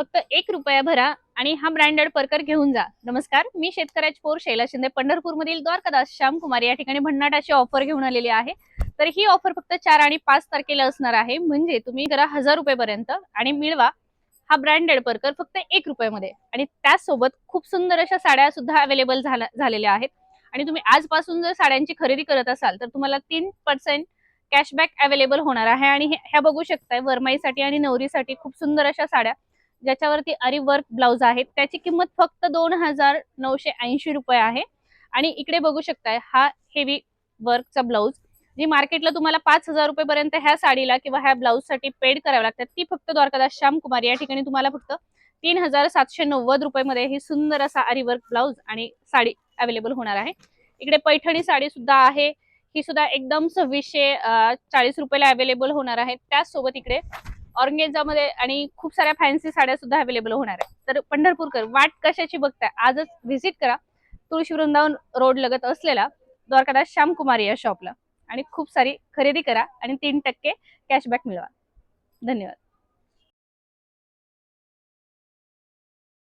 फक्त एक रुपया भरा आणि हा ब्रँडेड परकर घेऊन जा. नमस्कार मी शेतकऱ्याची पोर शैला शिंदे पंढरपूरमधील द्वारकादास श्यामकुमार या ठिकाणी भन्नाटाची ऑफर घेऊन आलेली आहे. तर ही ऑफर फक्त चार आणि पाच तारखेला असणार आहे. म्हणजे तुम्ही करा हजार रुपयेपर्यंत आणि मिळवा हा ब्रँडेड परकर फक्त एक रुपयामध्ये. आणि त्याचसोबत खूप सुंदर अशा साड्या सुद्धा अवेलेबल झालेल्या आहेत. आणि तुम्ही आजपासून जर साड्यांची खरेदी करत असाल तर तुम्हाला तीन पर्सेंट कॅशबॅक अवेलेबल होणार आहे. आणि हे- ह्या बघू शकताय वरमाईसाठी आणि नवरीसाठी खूप सुंदर अशा साड्या ज्याच्यावरती अरी वर्क ब्लाउज आहेत त्याची किंमत फक्त दोन हजार नऊशे ऐंशी रुपये आहे. आणि इकडे बघू शकताय हा हेवी वर्कचा ब्लाऊज जी मार्केटला तुम्हाला पाच हजार रुपयेपर्यंत ह्या साडीला किंवा ह्या ब्लाऊजसाठी पेड कराव्या लागतात ती फक्त द्वारकादास श्यामकुमार या ठिकाणी तुम्हाला फक्त तीन हजार सातशे नव्वद रुपये ही सुंदर असा अरिवर्क वर्क आणि साडी अवेलेबल होणार आहे. इकडे पैठणी साडी सुद्धा आहे ही सुद्धा एकदम सव्वीसशे चाळीस रुपयाला अवेलेबल होणार आहे. त्याचसोबत इकडे ऑर्गेंजामध्ये आणि खूप साऱ्या फॅन्सी साड्या सुद्धा अवेलेबल होणार आहे तर पंढरपूरकर वाट कशाची बघताय? आजच व्हिजिट करा. तुळशी वृंदावन रोड लगत असलेला द्वारकादास श्यामकुमारी या शॉपला आणि खूप सारी खरेदी करा आणि तीन टक्के कॅशबॅक मिळवा. धन्यवाद.